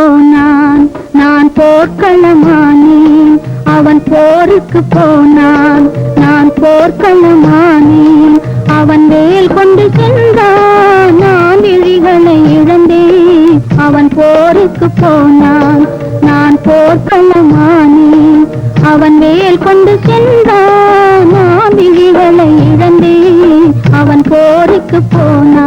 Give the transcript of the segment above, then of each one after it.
போனான். நான் போர்க்களமானேன் அவன் போருக்கு போனான். நான் போர்க்களமானேன் அவன் வேல் கொண்டு சென்றான். நான் விழிகளை இழந்தேன். அவன் போருக்கு போனான். நான் போர்க்களமானேன் அவன் வேல் கொண்டு சென்றான். நான் விழிகளை இழந்தேன். அவன் போருக்கு போனான்.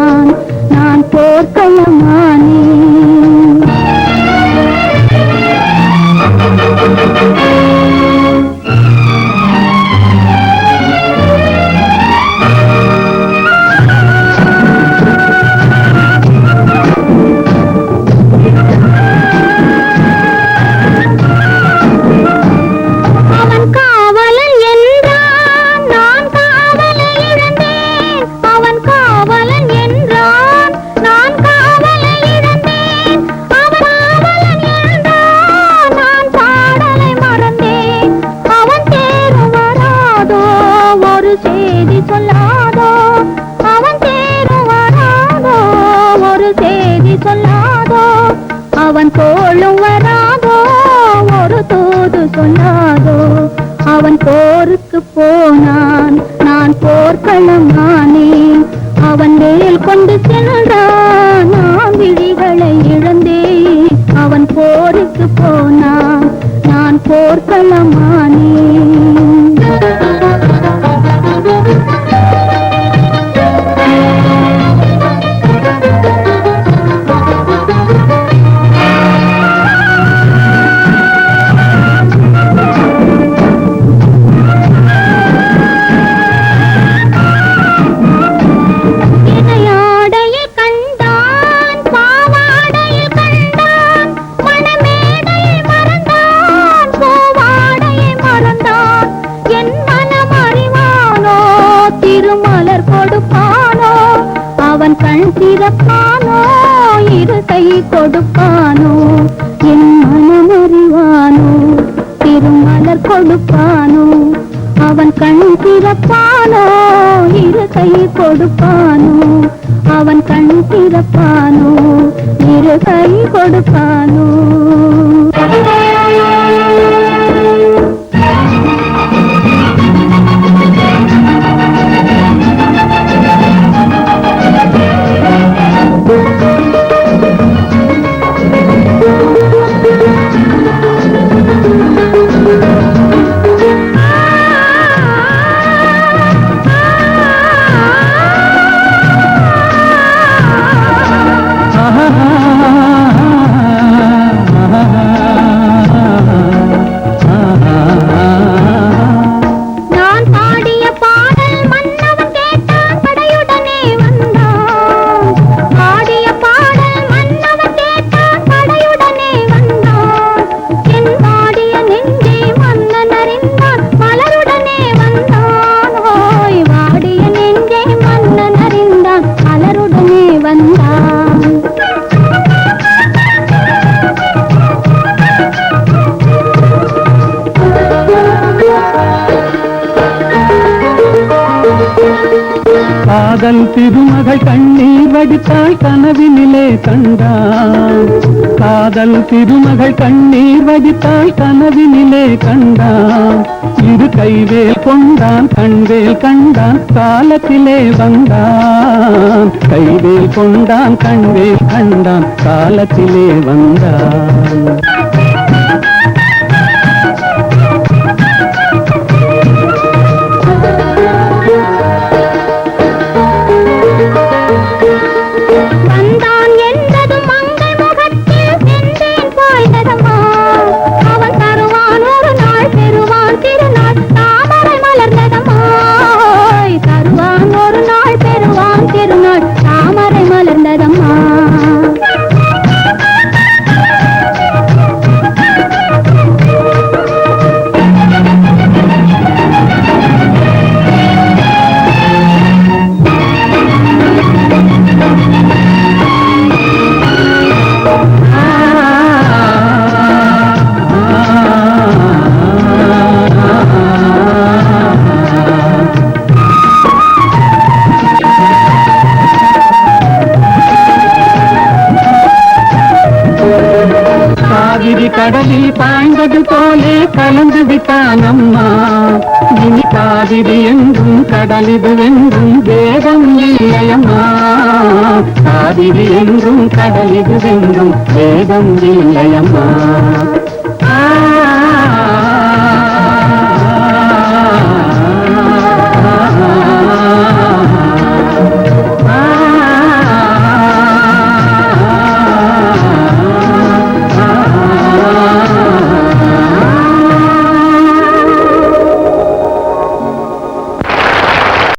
அவன் தோளும் வராதோ ஒரு தூது சொன்னாதோ அவன் போருக்கு போனான் நான் போர்க்களமானேன். அவன் மேல் கொண்டு சென்றான் நான் விழிகளை இழந்தேன். அவன் போருக்கு போனான் நான் போர்க்களமானேன். கை கொடுப்பானோ? என் மனமறிவானோ? திருமலர் கொடுப்பானோ? அவன் கண் திறப்பானோ? இரு கை கொடுப்பானோ? அவன் கண் திறப்பானோ? இரு கை கொடுப்பானோ? அவள் கண்ணீர் வடித்தாள் கனவினிலே கண்டான் காதல் திருமகள் கண்ணீர் வடித்தாள் கனவினிலே கண்டான் இரு கைவேல் கொண்டான் கண்வேல் கண்டான் காலத்திலே வந்தான். கைவேல் கொண்டான் கண்வேல் கண்டான் காலத்திலே வந்தான். கடலில் பாய்ந்தது போலே கலந்து விட்டான் அம்மா இனி காவிரி என்றும் கடலிது என்றும் வேதம் இல்லையம்மா. காவிரி என்றும் கடலிது என்றும் வேதம் இல்லையம்மா.